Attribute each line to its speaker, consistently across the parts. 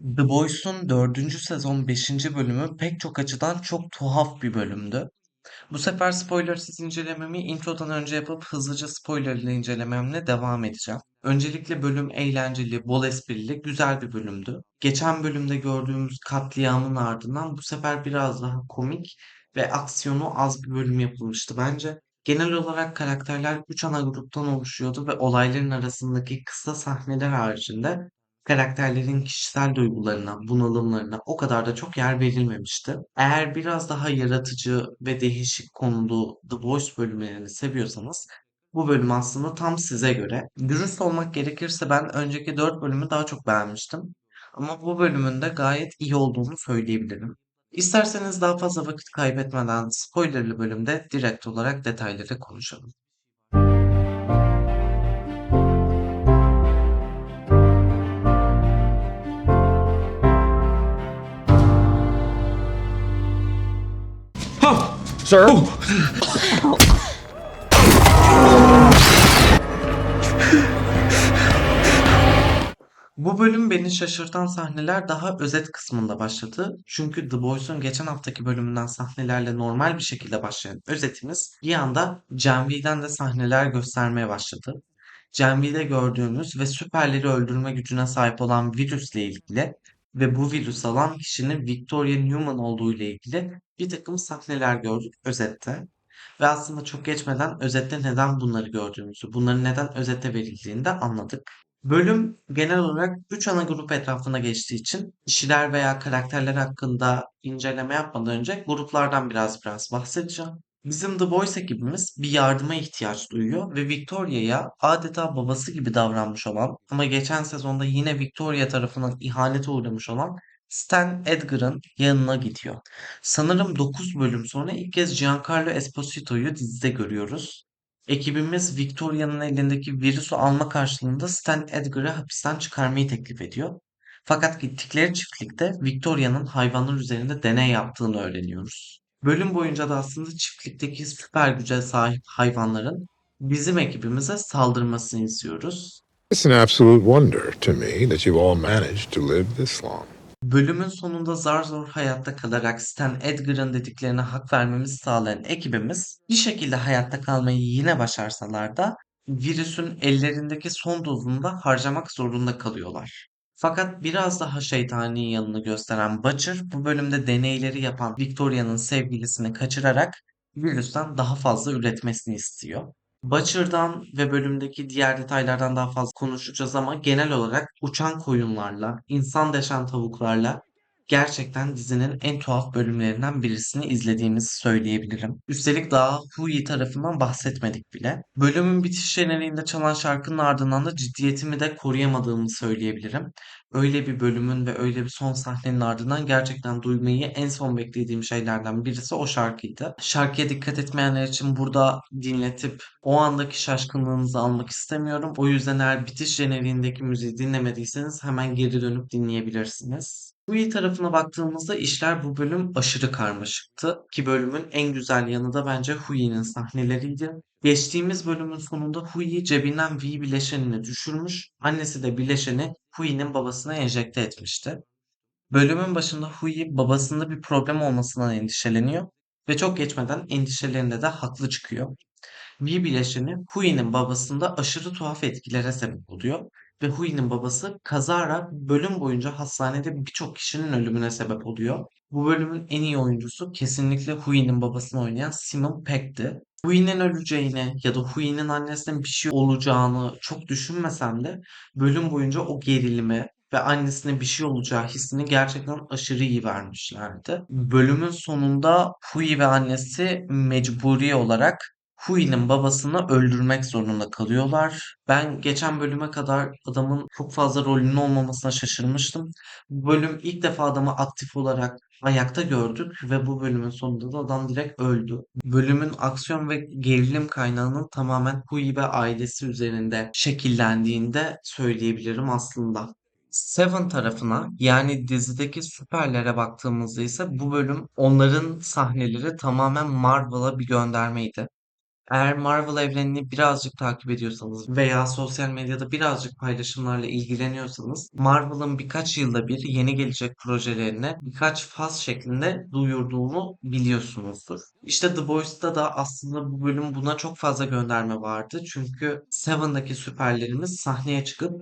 Speaker 1: The Boys'un dördüncü sezon beşinci bölümü pek çok açıdan çok tuhaf bir bölümdü. Bu sefer spoilersız incelememi introdan önce yapıp hızlıca spoilerlı incelememle devam edeceğim. Öncelikle bölüm eğlenceli, bol esprili, güzel bir bölümdü. Geçen bölümde gördüğümüz katliamın ardından bu sefer biraz daha komik ve aksiyonu az bir bölüm yapılmıştı bence. Genel olarak karakterler 3 ana gruptan oluşuyordu ve olayların arasındaki kısa sahneler haricinde karakterlerin kişisel duygularına, bunalımlarına o kadar da çok yer verilmemişti. Eğer biraz daha yaratıcı ve değişik konulu The Voice bölümlerini seviyorsanız bu bölüm aslında tam size göre. Dürüst olmak gerekirse ben önceki 4 bölümü daha çok beğenmiştim. Ama bu bölümün de gayet iyi olduğunu söyleyebilirim. İsterseniz daha fazla vakit kaybetmeden spoilerlı bölümde direkt olarak detayları konuşalım.
Speaker 2: Sir?
Speaker 1: Bu bölüm beni şaşırtan sahneler daha özet kısmında başladı. Çünkü The Boys'un geçen haftaki bölümünden sahnelerle normal bir şekilde başlayan özetimiz bir anda Gen V'den de sahneler göstermeye başladı. Gen V'de gördüğümüz ve süperleri öldürme gücüne sahip olan virüsle ilgili ve bu virüs alan kişinin Victoria Newman olduğu ile ilgili bir takım sahneler gördük özette. Ve aslında çok geçmeden özette neden bunları gördüğümüzü, bunların neden özete verildiğini de anladık. Bölüm genel olarak 3 ana grup etrafına geçtiği için kişiler veya karakterler hakkında inceleme yapmadan önce gruplardan biraz biraz bahsedeceğim. Bizim The Boys ekibimiz bir yardıma ihtiyaç duyuyor ve Victoria'ya adeta babası gibi davranmış olan ama geçen sezonda yine Victoria tarafından ihanete uğramış olan Stan Edgar'ın yanına gidiyor. Sanırım 9 bölüm sonra ilk kez Giancarlo Esposito'yu dizide görüyoruz. Ekibimiz Victoria'nın elindeki virüsü alma karşılığında Stan Edgar'ı hapisten çıkarmayı teklif ediyor. Fakat gittikleri çiftlikte Victoria'nın hayvanlar üzerinde deney yaptığını öğreniyoruz. Bölüm boyunca da aslında çiftlikteki süper güce sahip hayvanların bizim ekibimize saldırmasını istiyoruz.
Speaker 2: It's an absolute wonder to me that you've all managed to live this long.
Speaker 1: Bölümün sonunda zar zor hayatta kalarak Stan Edgar'ın dediklerine hak vermemizi sağlayan ekibimiz bir şekilde hayatta kalmayı yine başarsalar da virüsün ellerindeki son dozunu da harcamak zorunda kalıyorlar. Fakat biraz daha şeytani yanını gösteren Butcher bu bölümde deneyleri yapan Victoria'nın sevgilisini kaçırarak virüsten daha fazla üretmesini istiyor. Butcher'dan ve bölümdeki diğer detaylardan daha fazla konuşacağız ama genel olarak uçan koyunlarla, insan deşen tavuklarla gerçekten dizinin en tuhaf bölümlerinden birisini izlediğimizi söyleyebilirim. Üstelik daha Hui tarafından bahsetmedik bile. Bölümün bitiş jeneriğinde çalan şarkının ardından da ciddiyetimi de koruyamadığımı söyleyebilirim. Öyle bir bölümün ve öyle bir son sahnenin ardından gerçekten duymayı en son beklediğim şeylerden birisi o şarkıydı. Şarkıya dikkat etmeyenler için burada dinletip o andaki şaşkınlığınızı almak istemiyorum. O yüzden eğer bitiş jeneriğindeki müziği dinlemediyseniz hemen geri dönüp dinleyebilirsiniz. Hui tarafına baktığımızda işler bu bölüm aşırı karmaşıktı. Ki bölümün en güzel yanı da bence Hui'nin sahneleriydi. Geçtiğimiz bölümün sonunda Hui cebinden V bileşenini düşürmüş. Annesi de bileşeni Hui'nin babasına enjekte etmişti. Bölümün başında Hui babasında bir problem olmasından endişeleniyor ve çok geçmeden endişelerinde de haklı çıkıyor. V bileşeni Hui'nin babasında aşırı tuhaf etkilere sebep oluyor ve Hui'nin babası kazara bölüm boyunca hastanede birçok kişinin ölümüne sebep oluyor. Bu bölümün en iyi oyuncusu kesinlikle Hui'nin babasını oynayan Simon Pegg'ti. Hui'nin öleceğini ya da Hui'nin annesinin bir şey olacağını çok düşünmesem de bölüm boyunca o gerilimi ve annesine bir şey olacağı hissini gerçekten aşırı iyi vermişlerdi. Bölümün sonunda Hui ve annesi mecburi olarak Hui'nin babasını öldürmek zorunda kalıyorlar. Ben geçen bölüme kadar adamın çok fazla rolünün olmamasına şaşırmıştım. Bu bölüm ilk defa adamı aktif olarak ayakta gördük ve bu bölümün sonunda da adam direkt öldü. Bölümün aksiyon ve gerilim kaynağının tamamen Hui ve ailesi üzerinde şekillendiğinde söyleyebilirim aslında. Seven tarafına yani dizideki süperlere baktığımızda ise bu bölüm onların sahneleri tamamen Marvel'a bir göndermeydi. Eğer Marvel evrenini birazcık takip ediyorsanız veya sosyal medyada birazcık paylaşımlarla ilgileniyorsanız Marvel'ın birkaç yılda bir yeni gelecek projelerini birkaç faz şeklinde duyurduğunu biliyorsunuzdur. İşte The Boys'ta da aslında bu bölüm buna çok fazla gönderme vardı. Çünkü Seven'daki süperlerimiz sahneye çıkıp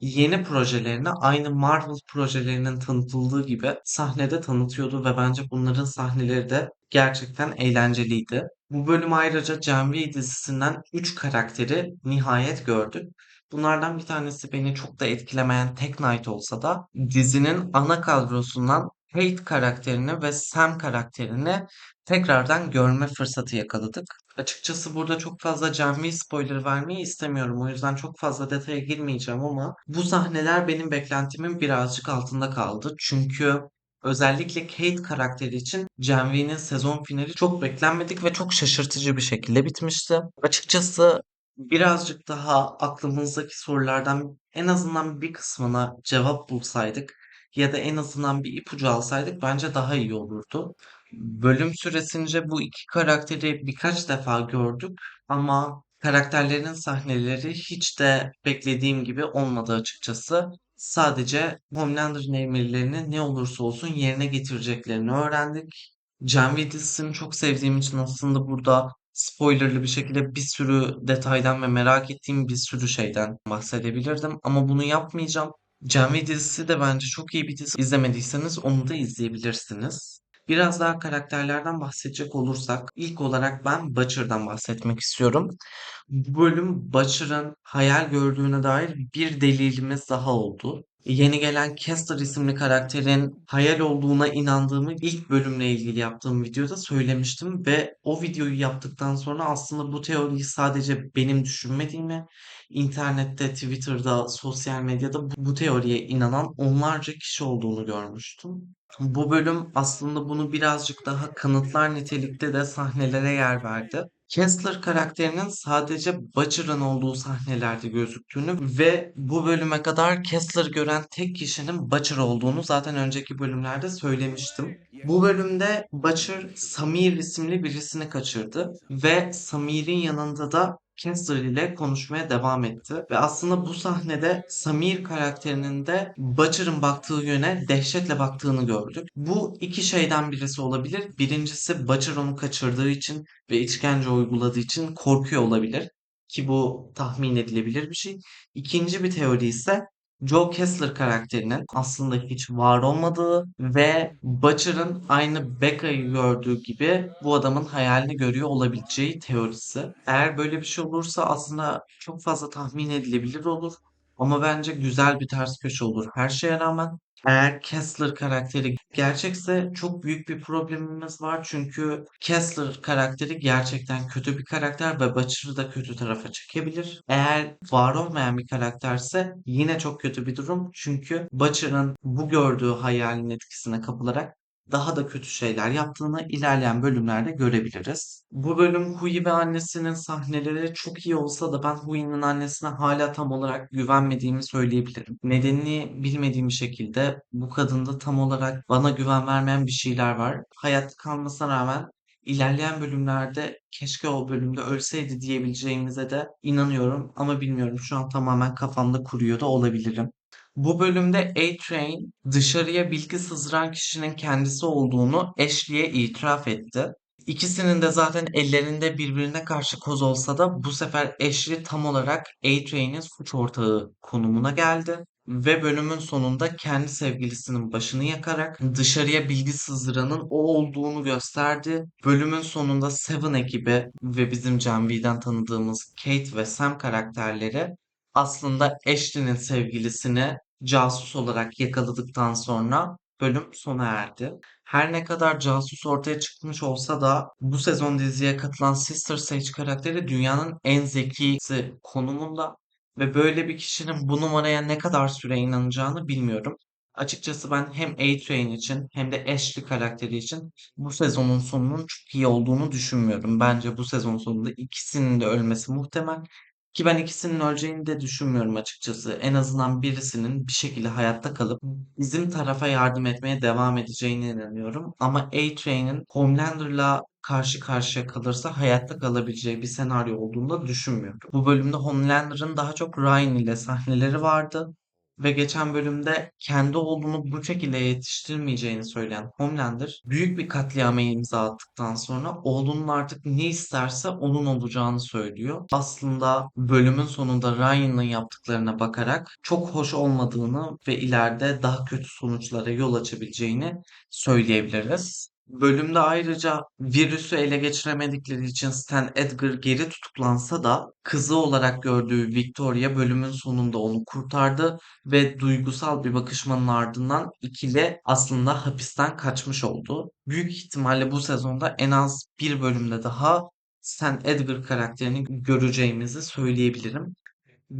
Speaker 1: yeni projelerini aynı Marvel projelerinin tanıtıldığı gibi sahnede tanıtıyordu ve bence bunların sahneleri de gerçekten eğlenceliydi. Bu bölüm ayrıca V dizisinden 3 karakteri nihayet gördük. Bunlardan bir tanesi beni çok da etkilemeyen Tek Knight olsa da dizinin ana kadrosundan Kate karakterini ve Sam karakterini tekrardan görme fırsatı yakaladık. Açıkçası burada çok fazla V spoiler vermeyi istemiyorum. O yüzden çok fazla detaya girmeyeceğim ama bu sahneler benim beklentimin birazcık altında kaldı. Çünkü Özellikle Kate karakteri için Gen V'nin sezon finali çok beklenmedik ve çok şaşırtıcı bir şekilde bitmişti. Açıkçası birazcık daha aklımızdaki sorulardan en azından bir kısmına cevap bulsaydık ya da en azından bir ipucu alsaydık bence daha iyi olurdu. Bölüm süresince bu iki karakteri birkaç defa gördük ama karakterlerin sahneleri hiç de beklediğim gibi olmadı açıkçası. Sadece Homelander'ın emirlerini ne olursa olsun yerine getireceklerini öğrendik. V dizisini çok sevdiğim için aslında burada spoilerlı bir şekilde bir sürü detaydan ve merak ettiğim bir sürü şeyden bahsedebilirdim. Ama bunu yapmayacağım. V dizisi de bence çok iyi bir dizi. İzlemediyseniz onu da izleyebilirsiniz. Biraz daha karakterlerden bahsedecek olursak ilk olarak ben Butcher'dan bahsetmek istiyorum. Bu bölüm Butcher'ın hayal gördüğüne dair bir delilimiz daha oldu. Yeni gelen Kester isimli karakterin hayal olduğuna inandığımı ilk bölümle ilgili yaptığım videoda söylemiştim ve o videoyu yaptıktan sonra aslında bu teoriyi sadece benim düşünmediğimi, internette, Twitter'da, sosyal medyada bu teoriye inanan onlarca kişi olduğunu görmüştüm. Bu bölüm aslında bunu birazcık daha kanıtlar nitelikte de sahnelere yer verdi. Kessler karakterinin sadece Butcher'ın olduğu sahnelerde gözüktüğünü ve bu bölüme kadar Kessler gören tek kişinin Butcher olduğunu zaten önceki bölümlerde söylemiştim. Bu bölümde Butcher Samir isimli birisini kaçırdı ve Samir'in yanında da Kessler ile konuşmaya devam etti. Ve aslında bu sahnede Samir karakterinin de Butcher'ın baktığı yöne dehşetle baktığını gördük. Bu iki şeyden birisi olabilir. Birincisi Butcher onu kaçırdığı için ve işkence uyguladığı için korkuyor olabilir. Ki bu tahmin edilebilir bir şey. İkinci bir teori ise Joe Kessler karakterinin aslında hiç var olmadığı ve Butcher'ın aynı Becca'yı gördüğü gibi bu adamın hayalini görüyor olabileceği teorisi. Eğer böyle bir şey olursa aslında çok fazla tahmin edilebilir olur. Ama bence güzel bir ters köşe olur her şeye rağmen. Eğer Kessler karakteri gerçekse çok büyük bir problemimiz var. Çünkü Kessler karakteri gerçekten kötü bir karakter ve Butcher'ı da kötü tarafa çekebilir. Eğer var olmayan bir karakterse yine çok kötü bir durum. Çünkü Butcher'ın bu gördüğü hayalin etkisine kapılarak daha da kötü şeyler yaptığını ilerleyen bölümlerde görebiliriz. Bu bölüm Hui ve annesinin sahneleri çok iyi olsa da ben Hui'nin annesine hala tam olarak güvenmediğimi söyleyebilirim. Nedenini bilmediğim şekilde bu kadında tam olarak bana güven vermeyen bir şeyler var. Hayatta kalmasına rağmen ilerleyen bölümlerde keşke o bölümde ölseydi diyebileceğimize de inanıyorum ama bilmiyorum şu an tamamen kafamda kuruyor da olabilirim. Bu bölümde A-Train dışarıya bilgi sızdıran kişinin kendisi olduğunu Ashley'e itiraf etti. İkisinin de zaten ellerinde birbirine karşı koz olsa da bu sefer Ashley tam olarak A-Train'in suç ortağı konumuna geldi. Ve bölümün sonunda kendi sevgilisinin başını yakarak dışarıya bilgi sızdıranın o olduğunu gösterdi. Bölümün sonunda Seven ekibi ve bizim Gen V'den tanıdığımız Kate ve Sam karakterleri aslında Ashley'nin sevgilisini casus olarak yakaladıktan sonra bölüm sona erdi. Her ne kadar casus ortaya çıkmış olsa da bu sezon diziye katılan Sister Sage karakteri dünyanın en zekisi konumunda ve böyle bir kişinin bu numaraya ne kadar süre inanacağını bilmiyorum. Açıkçası ben hem A-Train için hem de Ashley karakteri için bu sezonun sonunun çok iyi olduğunu düşünmüyorum. Bence bu sezon sonunda ikisinin de ölmesi muhtemel. Ki ben ikisinin öleceğini de düşünmüyorum açıkçası. En azından birisinin bir şekilde hayatta kalıp bizim tarafa yardım etmeye devam edeceğine inanıyorum. Ama A-Train'in Homelander'la karşı karşıya kalırsa hayatta kalabileceği bir senaryo olduğunu da düşünmüyorum. Bu bölümde Homelander'ın daha çok Ryan ile sahneleri vardı. Ve geçen bölümde kendi oğlunu bu şekilde yetiştirmeyeceğini söyleyen Homelander büyük bir katliama imza attıktan sonra oğlunun artık ne isterse onun olacağını söylüyor. Aslında bölümün sonunda Ryan'ın yaptıklarına bakarak çok hoş olmadığını ve ileride daha kötü sonuçlara yol açabileceğini söyleyebiliriz. Bölümde ayrıca virüsü ele geçiremedikleri için Stan Edgar geri tutuklansa da kızı olarak gördüğü Victoria bölümün sonunda onu kurtardı ve duygusal bir bakışmanın ardından ikili aslında hapisten kaçmış oldu. Büyük ihtimalle bu sezonda en az bir bölümde daha Stan Edgar karakterini göreceğimizi söyleyebilirim.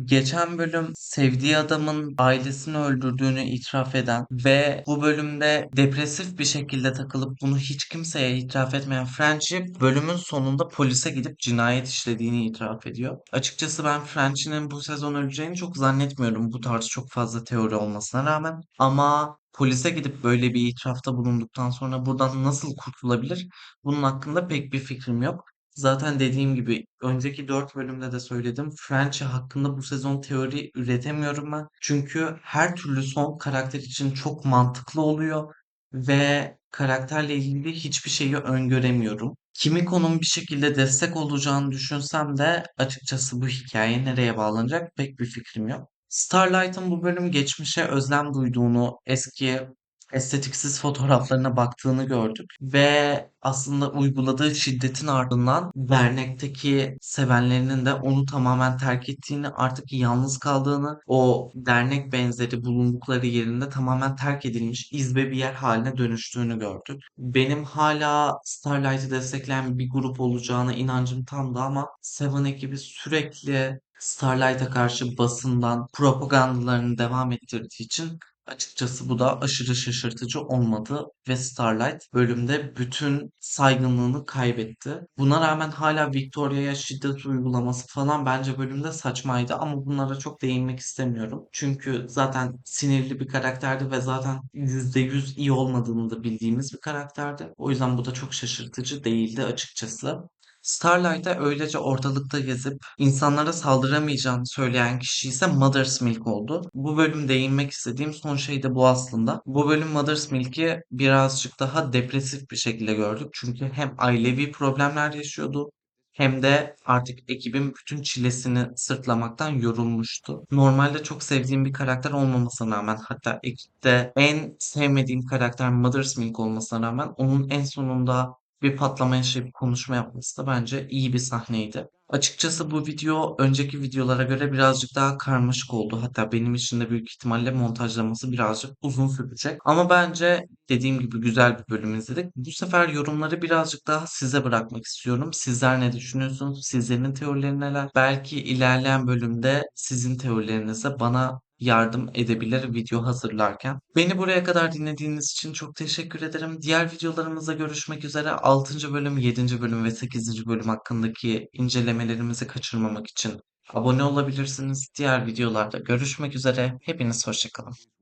Speaker 1: Geçen bölüm sevdiği adamın ailesini öldürdüğünü itiraf eden ve bu bölümde depresif bir şekilde takılıp bunu hiç kimseye itiraf etmeyen Frenchie bölümün sonunda polise gidip cinayet işlediğini itiraf ediyor. Açıkçası ben Frenchie'nin bu sezon öleceğini çok zannetmiyorum bu tarz çok fazla teori olmasına rağmen. Ama polise gidip böyle bir itirafta bulunduktan sonra buradan nasıl kurtulabilir? Bunun hakkında pek bir fikrim yok. Zaten dediğim gibi önceki 4 bölümde de söyledim. Frenchie hakkında bu sezon teori üretemiyorum ben. Çünkü her türlü son karakter için çok mantıklı oluyor ve karakterle ilgili hiçbir şeyi öngöremiyorum. Kimiko'nun bir şekilde destek olacağını düşünsem de açıkçası bu hikaye nereye bağlanacak pek bir fikrim yok. Starlight'ın bu bölüm geçmişe özlem duyduğunu, eski estetiksiz fotoğraflarına baktığını gördük ve aslında uyguladığı şiddetin ardından dernekteki sevenlerinin de onu tamamen terk ettiğini, artık yalnız kaldığını, o dernek benzeri bulundukları yerinde tamamen terk edilmiş izbe bir yer haline dönüştüğünü gördük. Benim hala Starlight'ı destekleyen bir grup olacağına inancım tamdı ama Seven ekibi sürekli Starlight'a karşı basından propagandalarını devam ettirdiği için Açıkçası bu da aşırı şaşırtıcı olmadı ve Starlight bölümde bütün saygınlığını kaybetti. Buna rağmen hala Victoria'ya şiddet uygulaması falan bence bölümde saçmaydı ama bunlara çok değinmek istemiyorum. Çünkü zaten sinirli bir karakterdi ve zaten %100 iyi olmadığını da bildiğimiz bir karakterdi. O yüzden bu da çok şaşırtıcı değildi açıkçası. Starlight'a öylece ortalıkta gezip insanlara saldıramayacağını söyleyen kişi ise Mother's Milk oldu. Bu bölüm değinmek istediğim son şey de bu aslında. Bu bölüm Mother's Milk'i birazcık daha depresif bir şekilde gördük. Çünkü hem ailevi problemler yaşıyordu hem de artık ekibin bütün çilesini sırtlamaktan yorulmuştu. Normalde çok sevdiğim bir karakter olmamasına rağmen hatta ekipte en sevmediğim karakter Mother's Milk olmasına rağmen onun en sonunda bir patlama yaşayıp konuşma yapması da bence iyi bir sahneydi. Açıkçası bu video önceki videolara göre birazcık daha karmaşık oldu. Hatta benim için de büyük ihtimalle montajlaması birazcık uzun sürecek. Ama bence dediğim gibi güzel bir bölüm izledik. Bu sefer yorumları birazcık daha size bırakmak istiyorum. Sizler ne düşünüyorsunuz? Sizlerin teorileri neler? Belki ilerleyen bölümde sizin teorilerinize bana yardım edebilir video hazırlarken. Beni buraya kadar dinlediğiniz için çok teşekkür ederim. Diğer videolarımızda görüşmek üzere. 6. bölüm, 7. bölüm ve 8. bölüm hakkındaki incelemelerimizi kaçırmamak için abone olabilirsiniz. Diğer videolarda görüşmek üzere. Hepiniz hoşçakalın.